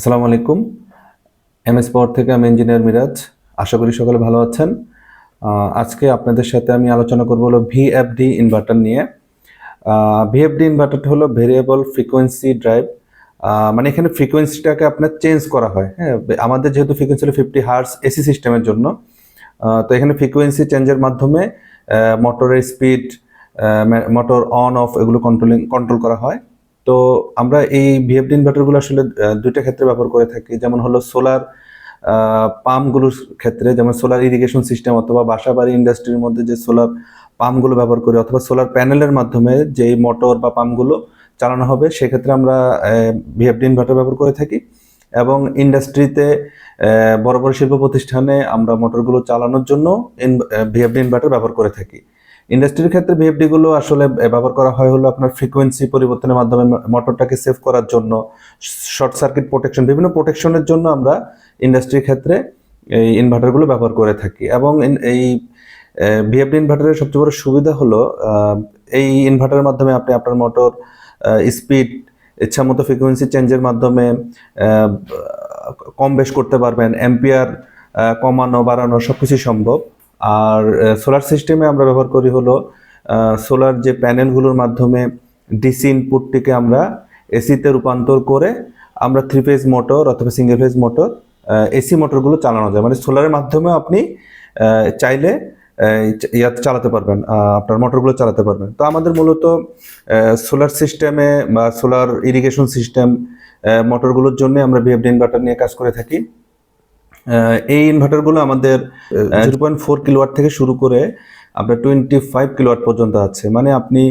আসসালামু আলাইকুম। এমএস পাওয়ার থেকে আমি ইঞ্জিনিয়ার মিরাজ। আশা করি সকলে ভালো আছেন। আজকে আপনাদের সাথে আমি আলোচনা করব হলো ভিএফডি ইনভার্টার নিয়ে। ভিএফডি ইনভার্টারটা হলো ভেরিয়েবল ফ্রিকোয়েন্সি ড্রাইভ মানে এখানে ফ্রিকোয়েন্সিটাকে আপনার চেঞ্জ করা হয়। হ্যাঁ আমাদের যেহেতু ফ্রিকোয়েন্সি হলো ফিফটি হার্স এসি সিস্টেমের জন্য। তো এখানে ফ্রিকোয়েন্সি চেঞ্জের মাধ্যমে মোটরের স্পিড মোটর অন অফ এগুলো কন্ট্রোলিং কন্ট্রোল করা হয়। তো আমরা এই ভিএফডি ইনভার্টারগুলো আসলে দুইটা ক্ষেত্রে ব্যবহার করে থাকি। যেমন হলো সোলার পাম্পগুলোর ক্ষেত্রে, যেমন সোলার ইরিগেশন সিস্টেম অথবা বাসা বাড়ি ইন্ডাস্ট্রির মধ্যে যে সোলার পাম্পগুলো ব্যবহার করি, অথবা সোলার প্যানেলের মাধ্যমে যেই মোটর বা পাম্পগুলো চালানো হবে, সেক্ষেত্রে আমরা ভিএফডি ইনভার্টার ব্যবহার করে থাকি। এবং ইন্ডাস্ট্রিতে বড় বড় শিল্প প্রতিষ্ঠানে আমরা মোটরগুলো চালানোর জন্য ভিএফডি ইনভার্টার ব্যবহার করে থাকি। ইন্ডাস্ট্রির ক্ষেত্রে ভিএফডি গুলো আসলে ব্যবহার করা হয় হলো আপনার ফ্রিকোয়েন্সি পরিবর্তনের মাধ্যমে মোটরটাকে সেভ করার জন্য শর্ট সার্কিট প্রোটেকশন বিভিন্ন প্রোটেকশনের জন্য আমরা ইন্ডাস্ট্রির ক্ষেত্রে এই ইনভার্টারগুলো ব্যবহার করে থাকি। এবং এই ভিএফডি ইনভার্টারের সবচেয়ে বড় সুবিধা হলো এই ইনভার্টারের মাধ্যমে আপনি আপনার মোটর স্পিড ইচ্ছা মতো ফ্রিকোয়েন্সি চেঞ্জের মাধ্যমে কম বেশ করতে পারবেন এম্পিয়ার কমানো, বাড়ানো সব কিছুই সম্ভব। আর সোলার সিস্টেমে আমরা ব্যবহার করি হলো সোলার যে প্যানেলগুলোর মাধ্যমে ডিসি ইনপুটটিকে আমরা এসিতে রূপান্তর করে আমরা থ্রি ফেজ মোটর অথবা সিঙ্গেল ফেজ মোটর এসি মোটরগুলো চালানো যায়। মানে সোলারের মাধ্যমে আপনি চাইলে ইয়াতে চালাতে পারবেন আপনার মোটরগুলো চালাতে পারবেন। তো আমাদের মূলত সোলার সিস্টেমে বা সোলার ইরিগেশন সিস্টেম মোটরগুলোর জন্য আমরা ভিএফডি ইনভার্টার নিয়ে কাজ করে থাকি। এই ইনভার্টারগুলো আমাদের জিরো পয়েন্ট ফোর কিলোয়াট থেকে শুরু করে আপনার টোয়েন্টি ফাইভ কিলোয়াট পর্যন্ত আছে। মানে আপনি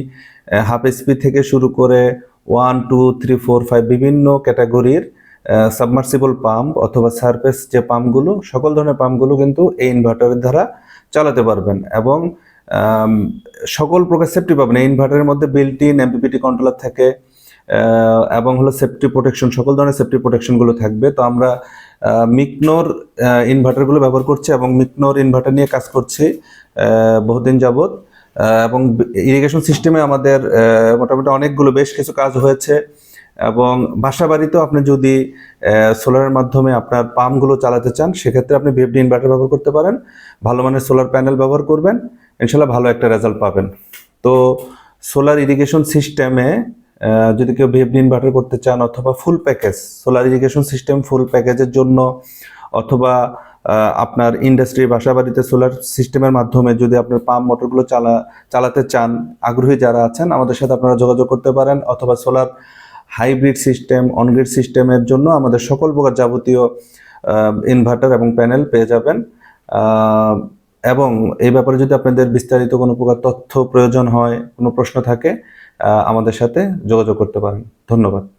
হাফ এসপি থেকে শুরু করে one two three four five বিভিন্ন ক্যাটাগরির সাবমার্সিবল পাম্প অথবা সারফেস যে পাম্পগুলো সকল ধরনের পাম্পগুলো কিন্তু এই ইনভার্টারের দ্বারা চালাতে পারবেন এবং সকল প্রকার সেফটি পাবেন। এই ইনভার্টারের মধ্যে বিল্ট ইন এমপিপিটি কন্ট্রোলার থাকে এবং হলো সেফটি প্রোটেকশন সকল ধরনের সেফটি প্রোটেকশনগুলো থাকবে। তো আমরা মিকনোর ইনভার্টারগুলো ব্যবহার করছে এবং মিকনোর ইনভার্টার নিয়ে কাজ করছি বহুদিন যাবৎ। এবং ইরিগেশন সিস্টেমে আমাদের মোটামুটি অনেকগুলো বেশ কিছু কাজ হয়েছে। এবং বাসা বাড়িতেও আপনি যদি সোলারের মাধ্যমে আপনার পাম্পগুলো চালাতে চান, সেক্ষেত্রে আপনি ভিএফডি ইনভার্টার ব্যবহার করতে পারেন। ভালো মানের সোলার প্যানেল ব্যবহার করবেন। ইনশাল্লাহ ভালো একটা রেজাল্ট পাবেন। তো সোলার ইরিগেশন সিস্টেমে যদি কেউ ভিএফডি ইনভার্টার করতে চান অথবা full package solar irrigation system full প্যাকেজের জন্য, অথবা আপনার ইন্ডাস্ট্রি বাসা বাড়িতে সোলার সিস্টেমের মাধ্যমে যদি আপনার পাম্প মোটরগুলো চালা চালাতে চান, আগ্রহী যারা আছেন, আমাদের সাথে আপনারা যোগাযোগ করতে পারেন, অথবা সোলার হাইব্রিড সিস্টেম অনগ্রিড সিস্টেমের জন্য আমাদের সকল প্রকার যাবতীয় ইনভার্টার এবং প্যানেল পেয়ে যাবেন। এবং এই ব্যাপারে যদি আপনাদের বিস্তারিত কোনো প্রকার তথ্য প্রয়োজন হয়, কোনো প্রশ্ন থাকে আমাদের সাথে যোগাযোগ করতে পারেন। ধন্যবাদ।